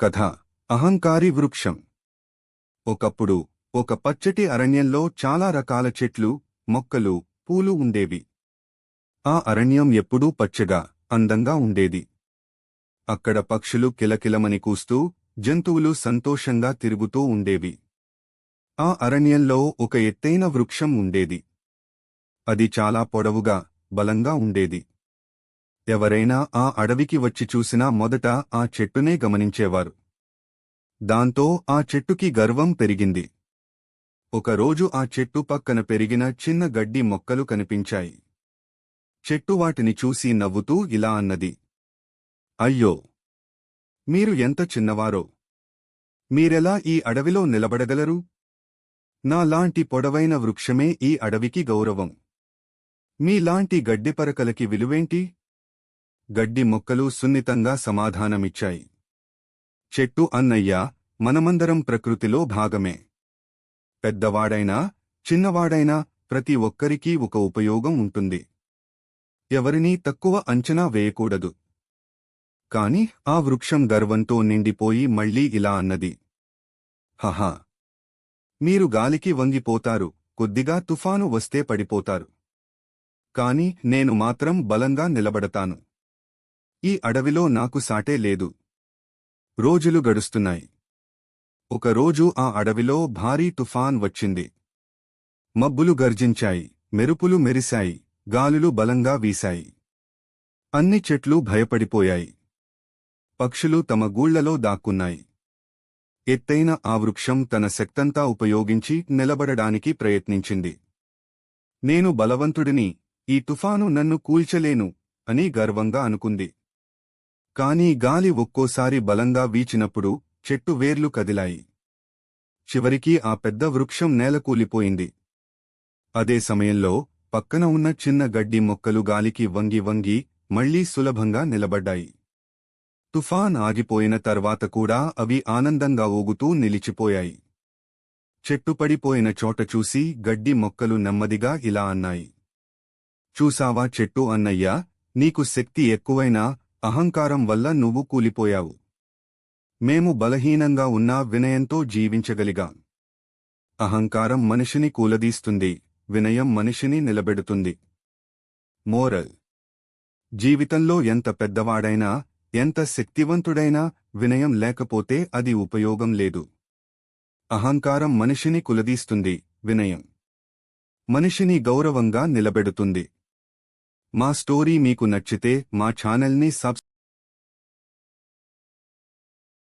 కథ. అహంకారి వృక్షం. ఒకప్పుడు ఒక పచ్చటి అరణ్యంలో చాలా రకాల చెట్లు మొక్కలు పూలు ఉండేవి. ఆ అరణ్యం ఎప్పుడూ పచ్చగా అందంగా ఉండేది. అక్కడ పక్షులు కిలకిలమని కూస్తూ జంతువులు సంతోషంగా తిరుగుతూ ఉండేవి. ఆ అరణ్యంలో ఒక ఎత్తైన వృక్షం ఉండేది. అది చాలా పొడవుగా బలంగా ఉండేది. ఎవరైనా ఆ అడవికి వచ్చి చూసినా మొదట ఆ చెట్టునే గమనించేవారు. దాంతో ఆ చెట్టుకి గర్వం పెరిగింది. ఒకరోజు ఆ చెట్టు పక్కన పెరిగిన చిన్న గడ్డి మొక్కలు కనిపించాయి. చెట్టు వాటిని చూసి నవ్వుతూ ఇలా అన్నది. అయ్యో! మీరు ఎంత చిన్నవారో! మీరెలా ఈ అడవిలో నిలబడగలరు? నాలాంటి పొడవైన వృక్షమే ఈ అడవికి గౌరవం. మీలాంటి గడ్డిపరకలకి విలువేంటి? గడ్డి మొక్కలు సున్నితంగా సమాధానమిచ్చాయి. చెట్టు అన్నయ్యా మనమందరం ప్రకృతిలో భాగమే. పెద్దవాడైనా చిన్నవాడైనా ప్రతి ఒక్కరికీ ఒక ఉపయోగం ఉంటుంది. ఎవరినీ తక్కువ అంచనా వేయకూడదు. కాని ఆ వృక్షం గర్వంతో నిండిపోయి మళ్ళీ ఇలా అన్నది. హహా. మీరు గాలికి వంగిపోతారు కొద్దిగా తుఫాను వస్తే పడిపోతారు. కాని నేను మాత్రం బలంగా నిలబడతాను. ఈ అడవిలో నాకు సాటే లేదు. రోజులు గడుస్తున్నాయి. ఒకరోజు ఆ అడవిలో భారీ తుఫాన్ వచ్చింది. మబ్బులు గర్జించాయి మెరుపులు మెరిశాయి గాలులు బలంగా వీశాయి. అన్ని చెట్లు భయపడిపోయాయి. పక్షులు తమ గూళ్ళలో దాక్కున్నాయి. ఎత్తైన ఆ వృక్షం తన శక్తంతా ఉపయోగించి నిలబడడానికి ప్రయత్నించింది. నేను బలవంతుడిని ఈ తుఫాను నన్ను కూల్చలేను అని గర్వంగా అనుకుంది. కాని గాలి ఒక్కోసారి బలంగా వీచినప్పుడు చెట్టు వేర్లు కదిలాయి. చివరికి ఆ పెద్ద వృక్షం నేలకూలిపోయింది. అదే సమయంలో పక్కన ఉన్న చిన్న గడ్డి మొక్కలు గాలికి వంగి వంగి మళ్ళీ సులభంగా నిలబడ్డాయి. తుఫాన్ ఆగిపోయిన తర్వాత కూడా అవి ఆనందంగా ఊగుతూ నిలిచిపోయాయి. చెట్టు పడిపోయిన చోట చూసి గడ్డి మొక్కలు నెమ్మదిగా ఇలా అన్నాయి. చూసావా చెట్టు అన్నయ్యా నీకు శక్తి ఎక్కువైనా అహంకారం వల్ల నువ్వు కూలిపోయావు. మేము బలహీనంగా ఉన్నా వినయంతో జీవించగలిగాం. అహంకారం మనిషిని కూలదీస్తుంది వినయం మనిషిని నిలబెడుతుంది. మోరల్. జీవితంలో ఎంత పెద్దవాడైనా ఎంత శక్తివంతుడైనా వినయం లేకపోతే అది ఉపయోగం లేదు. అహంకారం మనిషిని కులదీస్తుంది వినయం. మనిషిని గౌరవంగా నిలబెడుతుంది. మా స్టోరీ మీకు నచ్చితే మా ఛానల్ని సబ్